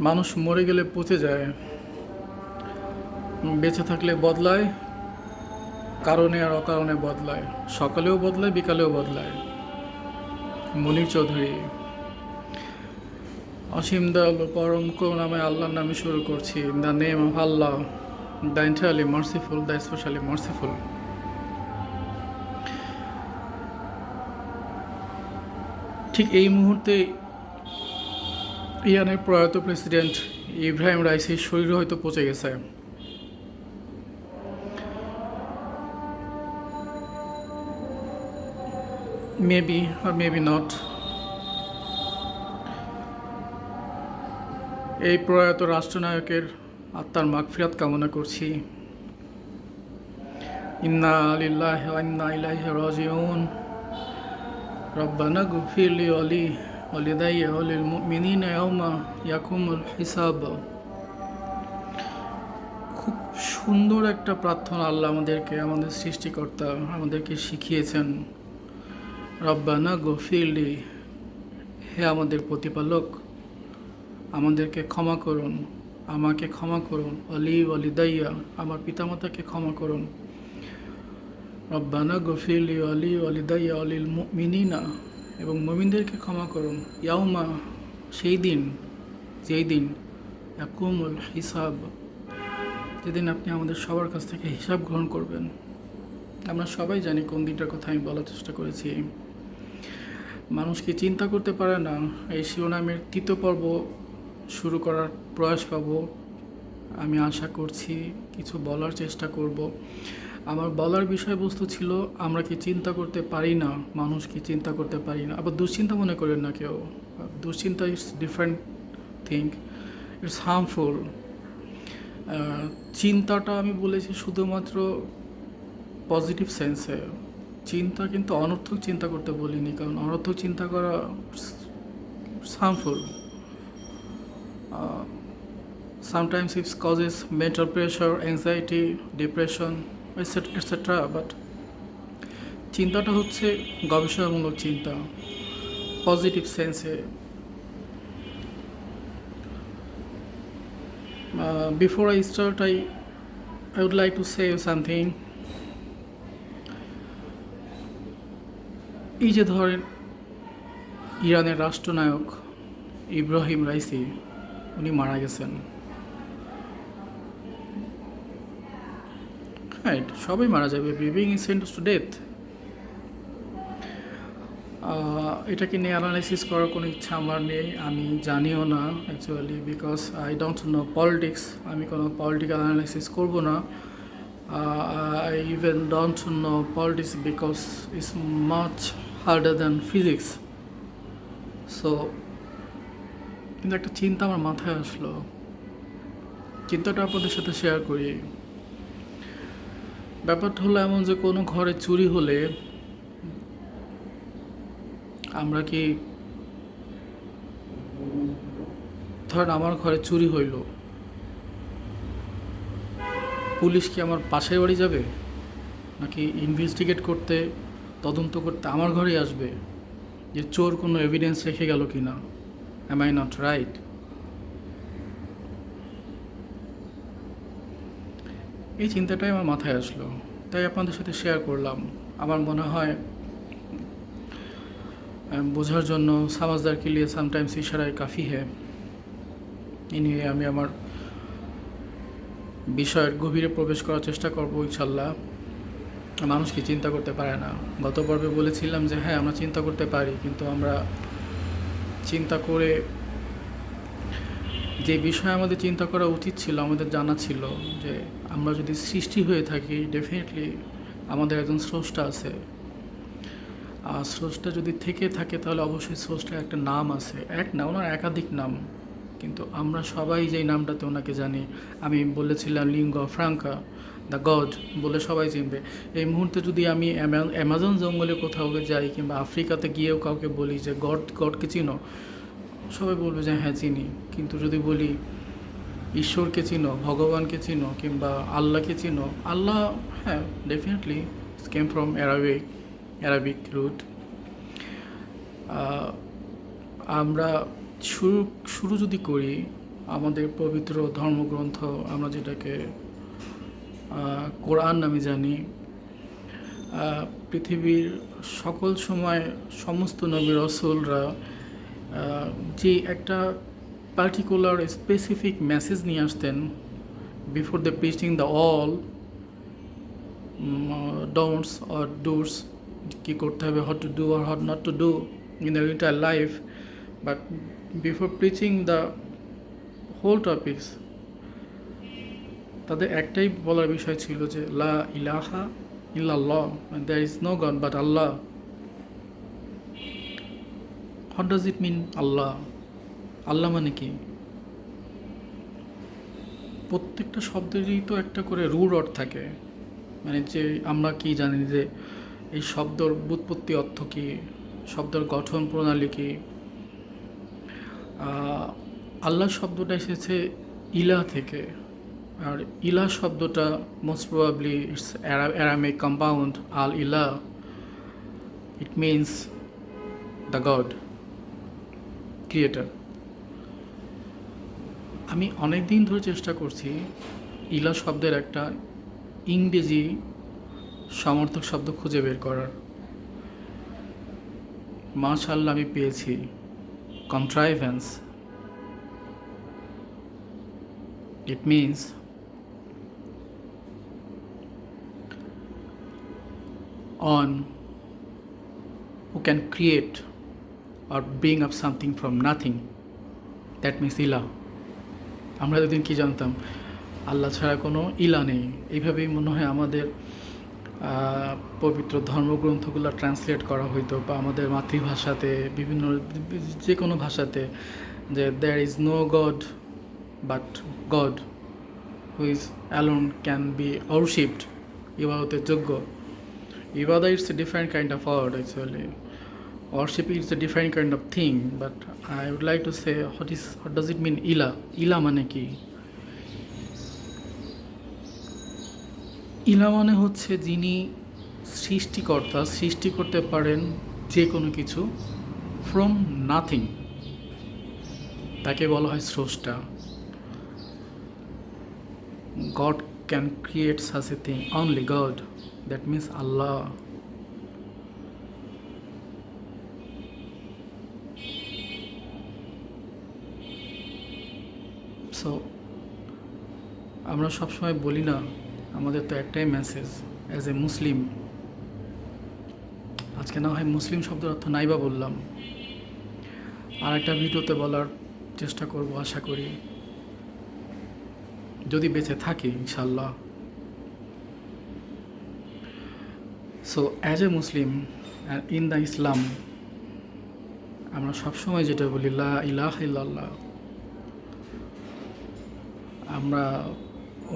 মানুষ মরে গেলে পচে যায়। বেঁচে থাকলে বদলায়, কারণে আর অকারণে বদলায়। সকালেও বদলায়, বিকালেও বদলায়। মনির চৌধুরী, অসীম দয়ালু পরম করুণাময় আল্লাহর নামে শুরু করছি। The name of Allah the entirely merciful the specially merciful ঠিক এই মুহূর্তে ইরানের প্রয়াত প্রেসিডেন্ট ইব্রাহিম রাইসির শরীর হয়তো পচে গেছে। মেবি আর মেবি নট এই প্রয়াত রাষ্ট্রনায়কের আত্মার মাগফিরাত কামনা করছি। ইন্না আলিল্লাহ ইন্না ইলাইহি রাজিউন। রব্বানা গফির লি ওয়ালিল মুমিনিনা ইয়াউমা ইয়াকুমুল হিসাব খুব সুন্দর একটা প্রার্থনা আল্লাহ আমাদেরকে, আমাদের সৃষ্টিকর্তা আমাদেরকে শিখিয়েছেন। রব্বানা গফিরলি হে আমাদের প্রতিপালক, আমাদেরকে ক্ষমা করুন, আমাকে ক্ষমা করুন। অলি অলিদাইয়া আমার পিতামাতাকে ক্ষমা করুন। রব্বানা গফিরলি অলি অলিদাইয়া অলিল মিনিনা এবং মমিনদেরকে ক্ষমা করুন। ইয়াউমা, সেই দিন, যেই দিন একুমুল হিসাব, যেদিন আপনি আমাদের সবার কাছ থেকে হিসাব গ্রহণ করবেন। আমরা সবাই জানি কোন দিনটার কথা আমি বলার চেষ্টা করেছি। মানুষ কি চিন্তা করতে পারে না? এই শিরোনামের তৃতীয় পর্ব শুরু করার প্রয়াস পাব। আমি আশা করছি কিছু বলার চেষ্টা করব। আমার বলার বিষয়বস্তু ছিল, আমরা কি চিন্তা করতে পারি না? মানুষ কি চিন্তা করতে পারি না? আবার দুশ্চিন্তা মনে করেন না কেউ। দুশ্চিন্তা is different thing it's harmful চিন্তাটা আমি বলেছি শুধুমাত্র পজিটিভ সেন্সে চিন্তা কিন্তু অনর্থক চিন্তা করতে বলিনি, কারণ অনর্থক চিন্তা করা harmful sometimes it causes mental pressure anxiety, depression etc but চিন্তাটা হচ্ছে গবেষণামূলক চিন্তা পজিটিভ সেন্সে before I start I I would like to say something এই যে ধরেন ইরানের রাষ্ট্রনায়ক ইব্রাহিম রাইসি, উনি মারা গেছেন। রাইট সবাই মারা যাবে being is sent to death এটাকে নিয়ে অ্যানালাইসিস করার কোনো ইচ্ছা আমার নেই, আমি জানিও না actually because I don't know politics আমি কোনো পলিটিক্যাল অ্যানালাইসিস করব না। I even don't know politics because it's much harder than physics so কিন্তু একটা চিন্তা আমার মাথায় আসলো। চিন্তাটা আপনাদের সাথে শেয়ার করি। ব্যাপারটা হলো এমন যে কোনো ঘরে চুরি হলে আমরা কি ধরেন আমার ঘরে চুরি হইল, পুলিশ কি আমার পাশের বাড়ি যাবে? নাকি ইনভেস্টিগেট করতে, তদন্ত করতে আমার ঘরেই আসবে যে চোর কোনো এভিডেন্স রেখে গেল কি না অ্যাম আই নট রাইট এই চিন্তাটাই আমার মাথায় আসলো। তাই আপনাদের সাথে শেয়ার করলাম। আমার মনে হয় বোঝার জন্য সামাজদার কে লিয়ে সামটাইমস ইশারায় কাফি হ্যাঁ এ নিয়ে আমি আমার বিষয়ের গভীরে প্রবেশ করার চেষ্টা করব ইনশাল্লাহ। মানুষ কি চিন্তা করতে পারে না। গত পর্বে বলেছিলাম যে হ্যাঁ আমরা চিন্তা করতে পারি, কিন্তু আমরা চিন্তা করে যে বিষয় আমাদের চিন্তা করা উচিত ছিল, আমাদের জানা ছিল যে আমরা যদি সৃষ্টি হয়ে থাকি ডেফিনেটলি আমাদের একজন স্রষ্টা আছে। আর স্রষ্টা যদি থেকে থাকে, তাহলে অবশ্যই স্রষ্টার একটা নাম আছে। এক না, ওনার একাধিক নাম, কিন্তু আমরা সবাই যেই নামটাতে ওনাকে জানি। আমি বলেছিলাম লিঙ্গ ফ্রাঙ্কা দ্য গড বলে সবাই চিনবে। এই মুহূর্তে যদি আমি অ্যামাজন জঙ্গলে কোথাও যাই কিংবা আফ্রিকাতে গিয়েও কাউকে বলি যে, গড, গডকে চিনো, সবাই বলবে যে হ্যাঁ চিনি। কিন্তু যদি বলি ঈশ্বরকে চিনো, ভগবানকে চিনো, কিংবা আল্লাহকে চিনো, আল্লাহ হ্যাঁ definitely came from Arabic Arabic root আমরা শুরু শুরু যদি করি, আমাদের পবিত্র ধর্মগ্রন্থ, আমরা যেটাকে কোরআন নামে জানি পৃথিবীর সকল সময় সমস্ত নবী রসুলরা যে একটা পার্টিকুলার স্পেসিফিক মেসেজ নিয়ে আসতেন before the preaching the all don'ts or dos কী করতে হবে what to do R what not to do in the inter life but before preaching the whole topics তাদের একটাই বলার বিষয় ছিল যে, লা ইলাহা ইল্লাল্লাহ there is no God but Allah what does it mean Allah Allah মানে কি? প্রত্যেকটা শব্দেরই তো একটা করে রুট অর্থ থাকে। মানে যে আমরা কি জানি যে এই শব্দর বুৎপত্তি অর্থ কী? শব্দের গঠন প্রণালী কী? আল্লাহ শব্দটা এসেছে ইলা থেকে। আর ইলা শব্দটা most probably it's Aramaic compound আল ইলা it means the God creator আমি অনেক দিন ধরে চেষ্টা করছি ইলা শব্দের একটা ইংরেজি সমর্থক শব্দ খুঁজে বের করার। মাশাল্লাহ আমি পেয়েছি। Contrivance it means one who can create or bring up something from nothing. that means ইলা। আমরা এতদিন কি জানতাম? আল্লাহ ছাড়া কোনো ইলা নেই। এইভাবেই মনে হয় আমাদের পবিত্র ধর্মগ্রন্থগুলো ট্রান্সলেট করা হইতো বা আমাদের মাতৃভাষাতে, বিভিন্ন যে কোনো ভাষাতে যে there is no God but God who is alone can be worshipped ইবাদতের যোগ্য। ইবাদা it's a different kind of word actually worship is a different kind of thing, but i would like to say, what is, what does it mean ইলা ইলা মানে কি? ইলা মানে হচ্ছে যিনি সৃষ্টিকর্তা, সৃষ্টি করতে পারেন যে কোনো কিছু ফ্রম নাথিং তাকে বলা হয় স্রষ্টা। God can create such a thing only God that means Allah. So আমরা সবসময় বলি না, আমাদের তো একটাই মেসেজ অ্যাজ এ মুসলিম আজকে না হয় মুসলিম শব্দের অর্থ নাই বা বললাম। আর একটা ভিডিওতে বলার চেষ্টা করব, আশা করি। যদি বেঁচে থাকি ইনশাল্লাহ so as a Muslim in the Islam আমরা সবসময় যেটা বলি, লা ইলাহ ইল্লাল্লাহ। আমরা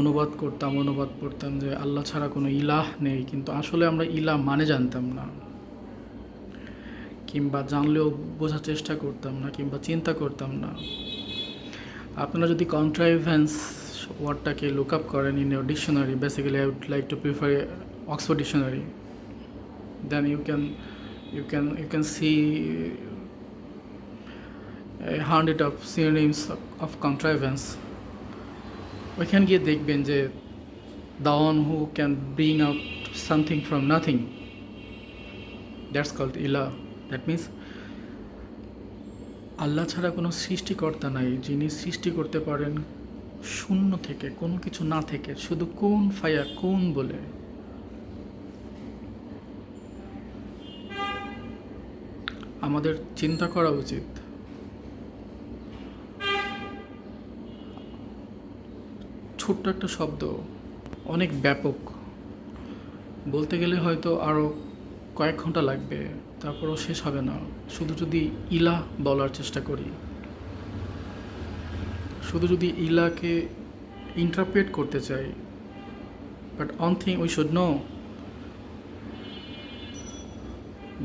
অনুবাদ করতাম অনুবাদ করতাম যে আল্লাহ ছাড়া কোনো ইলাহ নেই, কিন্তু আসলে আমরা ইলাহ মানে জানতাম না। কিংবা জানলেও বোঝার চেষ্টা করতাম না, কিংবা চিন্তা করতাম না। আপনারা যদি কন্ট্রাইভেন্স ওয়ার্ডটাকে লুক আপ করেন in your dictionary basically I would like to prefer Oxford dictionary then you can you can you can see hundred of synonyms of contrivance ওইখানে গিয়ে দেখবেন যে the one who can bring out something from nothing that's called ইলা that means Allah ছাড়া কোনো সৃষ্টিকর্তা নাই, যিনি সৃষ্টি করতে পারেন শূন্য থেকে, কোনো কিছু না থেকে, শুধু কোন ফায়া, কোন বলে। আমাদের চিন্তা করা উচিত ছোট্ট একটা শব্দ, অনেক ব্যাপক। বলতে গেলে হয়তো আরও কয়েক ঘণ্টা লাগবে, তারপরও শেষ হবে না। শুধু যদি ইলা বলার চেষ্টা করি। শুধু যদি ইলাকে ইন্টারপ্রেট করতে চাই। But one thing we should know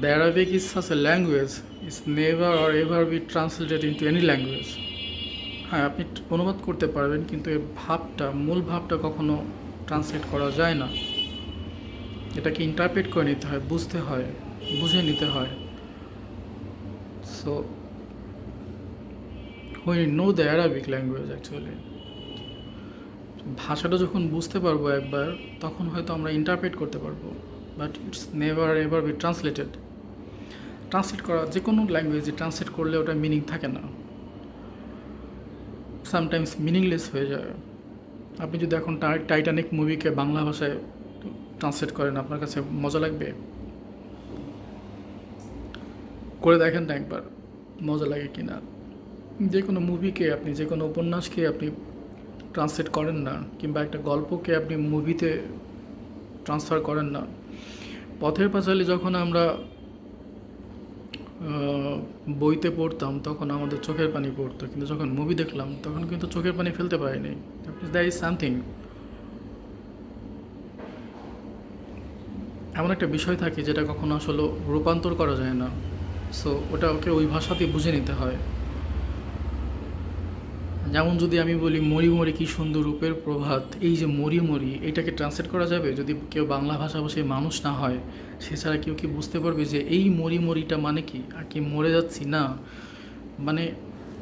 the Arabic is such a language is never or ever be translated into any language হ্যাঁ আপনি অনুবাদ করতে পারবেন, কিন্তু এর ভাবটা, মূল ভাবটা কখনো ট্রান্সলেট করা যায় না। এটাকে ইন্টারপ্রেট করে নিতে হয়, বুঝতে হয়, বুঝে নিতে হয়। So we know the Arabic language actually ভাষাটা যখন বুঝতে পারব একবার, তখন হয়তো আমরা ইন্টারপ্রেট করতে পারব but it's never ever be translated translate করা যে কোনো ল্যাঙ্গুয়েজে ট্রান্সলেট করলে ওটা মিনিং থাকে না। সামটাইমস মিনিংলেস হয়ে যায়। আপনি যদি এখন টাই- টাইটানিক মুভিকে বাংলা ভাষায় ট্রান্সলেট করেন, আপনার কাছে মজা লাগবে? করে দেখেন না একবার, মজা লাগে কি না? যে কোনো মুভিকে আপনি, যে কোনো উপন্যাসকে আপনি ট্রান্সলেট করেন না, কিংবা একটা গল্পকে আপনি মুভিতে ট্রান্সফার করেন না। পথের পাঁচালী যখন আমরা বইতে পড়তাম, তখন আমাদের চোখের পানি পড়তো। কিন্তু যখন মুভি দেখলাম, তখন কিন্তু চোখের পানি ফেলতে পারিনি। দ্যাট ইজ সামথিং এমন একটা বিষয় থাকে যেটা কখনো আসলে রূপান্তর করা যায় না। সো ওটা ওকে ওই ভাষাতেই বুঝে নিতে হয়। যেমন যদি আমি বলি মরি মরি কি সুন্দর রূপের প্রভাত, এই যে মরি মরি, এটাকে ট্রান্সলেট করা যাবে? যদি কেউ বাংলা ভাষাভাষী মানুষ না হয়, সে ছাড়া কেউ কি বুঝতে পারবে যে এই মরি মরিটা মানে কি? আর কি মরে যাচ্ছি? না। মানে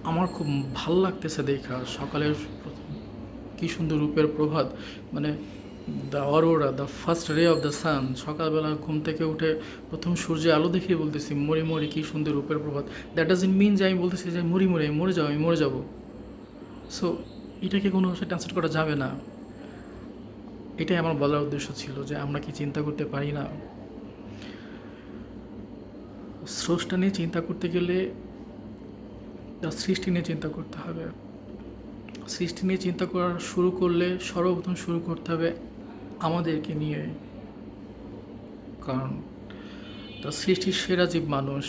আমার খুব ভালো লাগতেছে দেখা, সকালের কি সুন্দর রূপের প্রভাত। মানে the aurora the first ray of the sun সকালবেলা ঘুম থেকে উঠে প্রথম সূর্যের আলো দেখে বলতেছি, মরি মরি কি সুন্দর রূপের প্রভাত। দ্যাট ডাজ ইন মিন যে আমি বলতেছি যে মরি মরি মরে যাব, আমি মরে যাব। সো এটাকে কোনো ভাষায় ট্রান্সলেট করা যাবে না। এটাই আমার বলার উদ্দেশ্য ছিল যে আমরা কি চিন্তা করতে পারি না। স্রষ্টা নিয়ে চিন্তা করতে গেলে তার সৃষ্টি নিয়ে চিন্তা করতে হবে। সৃষ্টি নিয়ে চিন্তা করা শুরু করলে সর্বপ্রথম শুরু করতে হবে আমাদেরকে নিয়ে। কারণ তার সৃষ্টির সেরা জীব মানুষ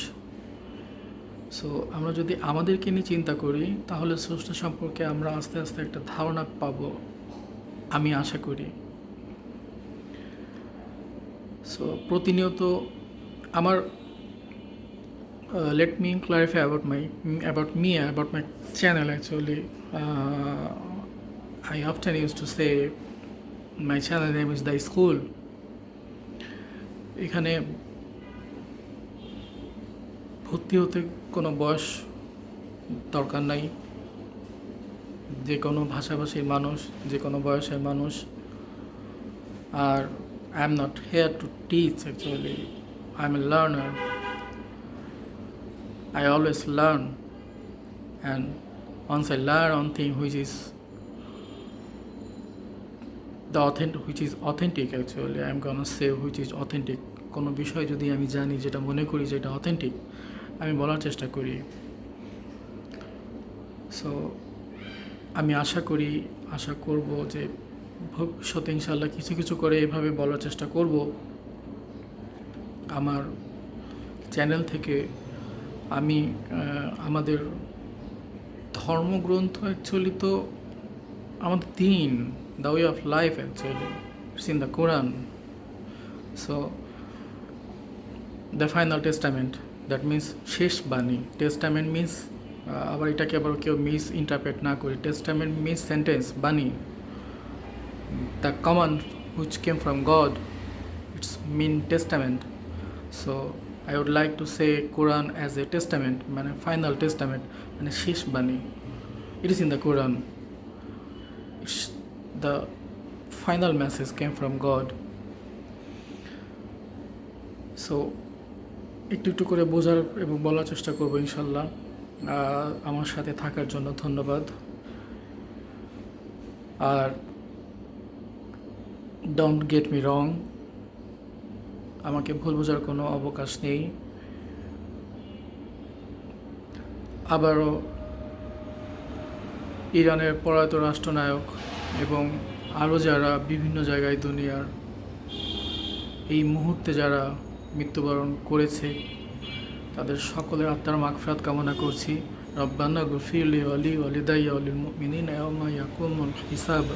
সো আমরা যদি আমাদেরকে নিয়ে চিন্তা করি, তাহলে স্রষ্টা সম্পর্কে আমরা আস্তে আস্তে একটা ধারণা পাবো, আমি আশা করি। সো প্রতিনিয়ত আমার let me clarify about my about me about my channel actually I often use to say my channel name is the school এখানে ভর্তি হতে কোনো বয়স দরকার নাই। যে কোনো ভাষাভাষীর মানুষ, যে কোনো বয়সের মানুষ, আর I am not here to teach actually I am a learner I always learn and once once I learn on thing which is the authentic, which is authentic actually I'm gonna say which is authentic. কোনো বিষয় যদি আমি জানি, যেটা মনে করি যেটা authentic আমি বলার চেষ্টা করি। সো আমি আশা করি, আশা করব যে ভবিষ্যতে ইনশাল্লাহ কিছু কিছু করে এভাবে বলার চেষ্টা করব। আমার চ্যানেল থেকে আমি আমাদের ধর্মগ্রন্থ অ্যাকচুয়ালি তো আমাদের দিন the way of life actually it's in the Quran so the final testament that means শেষ বাণী। টেস্টামেন্ট মিন্স আবার এটাকে আবার কেউ মিস ইন্টারপ্রেট না করি। টেস্টামেন্ট মিন্স সেন্টেন্স বাণী। The command which came from God it's mean testament so I would like to say Quran as a testament মানে ফাইনাল টেস্টামেন্ট মানে শেষ বাণী। It is in the Quran it's the final message came from God so একটু একটু করে বোঝার এবং বলার চেষ্টা করব ইনশাল্লাহ। আমার সাথে থাকার জন্য ধন্যবাদ। আর ডোন্ট গেট মি রং আমাকে ভুল বোঝার কোনো অবকাশ নেই। আবারও ইরানের পলায়ত রাষ্ট্রনায়ক এবং আরও যারা বিভিন্ন জায়গায় দুনিয়ার এই মুহূর্তে যারা মৃত্যুবরণ করেছে। তাদের সকলের আত্মার মাগফিরাত কামনা করছি। রব্বানা গফিরলি অলি অলিদাইয়া অলিল মিনিন হিসাব।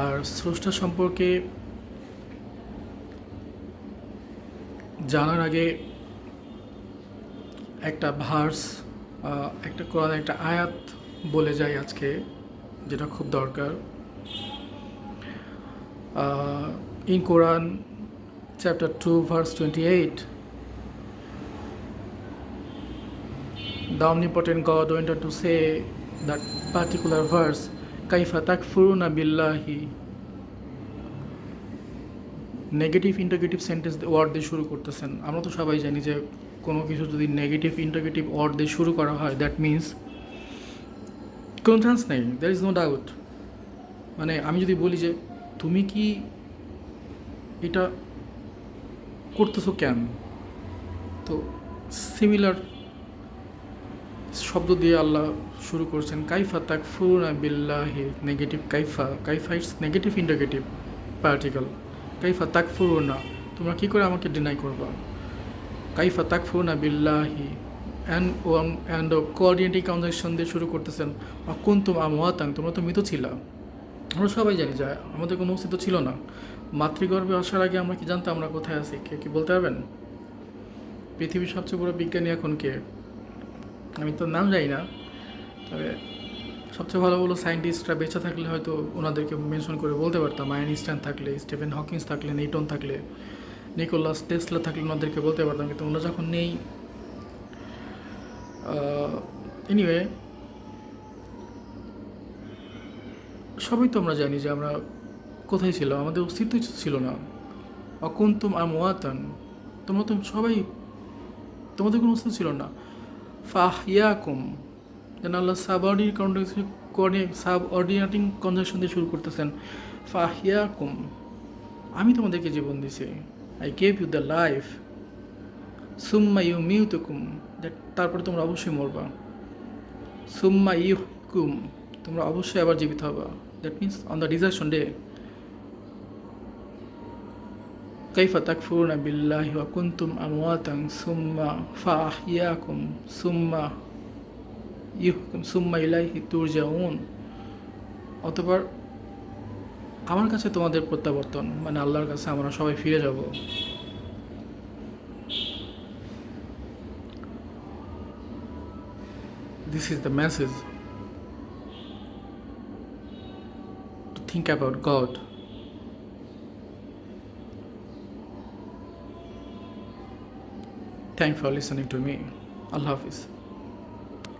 আর স্রষ্টা সম্পর্কে জানার আগে একটা ভার্স একটা কোরআন একটা আয়াত বলে যাই আজকে, যেটা খুব দরকার। In Quran two verse twenty eight the omnipotent God went on to say that particular verse, Kaifa takfuruna billahi. Negative interrogative sentence word দিয়ে শুরু করতেছেন। আমরা তো সবাই জানি যে কোনো কিছু যদি নেগেটিভ ইন্টারগেটিভ ওয়ার্ড দিয়ে শুরু করা হয় দ্যাট মিন্স কোনো চান্স নেই দ্যার ইজ নো ডাউট মানে আমি যদি বলি যে তুমি কি এটা করতেছো কেন? তো সিমিলার শব্দ দিয়ে আল্লাহ শুরু করছেন, কাইফা তাক ফুরুনা বিল্লাহি নেগেটিভ কাইফা কাইফা ইটস নেগেটিভ ইন্টারগেটিভ পার্টিকেল কাইফা তাক ফুরুনা তোমরা কী করে আমাকে ডিনাই করবা? কাইফা তাক ফুরুনা বিল্লাহি অ্যান্ড অ্যান্ড কোঅর্ডিনেটিং কনজাকশন দিয়ে শুরু করতেছেন কোন তোম আমোয়াতাং তোমরা তো মৃত ছিলা আমরা সবাই জানি যে আমাদের কোনো অস্তিত্ব ছিল না। মাতৃগর্ভে আসার আগে আমরা কি জানতাম আমরা কোথায় আছি? কে কি বলতে পারবেন? পৃথিবীর সবচেয়ে বড় বিজ্ঞানী এখন কে? আমি তো নাম জানি না, তবে সবচেয়ে ভালো ভালো সায়েন্টিস্টরা বেঁচে থাকলে হয়তো ওনাদেরকে মেনশন করে বলতে পারতাম। আইনস্টাইন থাকলে, স্টিফেন হকিংস থাকলে, নিউটন থাকলে, নিকোলাস টেসলা থাকলে ওনাদেরকে বলতে পারতাম, কিন্তু ওনারা যখন নেই এনিওয়ে সবই তো আমরা জানি যে আমরা কোথায় ছিলাম, আমাদের অস্তিত্ব ছিল না। অকুন্তম আমওয়াতান তোমরা তো সবাই, তোমাদের কোনো অস্তিত্ব ছিল না। ফাহিয়াকুম যেন আল্লাহ সাবঅর্ডিনেট সাব অর্ডিনেটিং কনজাকশন দিয়ে শুরু করতেছেন। ফাহিয়াকুম আমি তোমাদেরকে জীবন দিছি। I gave you the life সুম্মা ইউ মিউ মিউতুকুম তারপরে তোমরা অবশ্যই মরবা। সুম্মা ইউ কুম তোমরা অবশ্যই আবার জীবিত হবা। that means on the reservation day كيف تكفرون بالله وكنتم أمواتا ثم فأحياكم ثم ইহকুম সুম্মা ইলাইহি তুরজাউন অতপর আমার কাছে তোমাদের প্রত্যাবর্তন মানে আল্লাহর কাছে আমরা সবাই ফিরে যাব this is the message think about God. Thanks for listening to me. Allah Hafiz.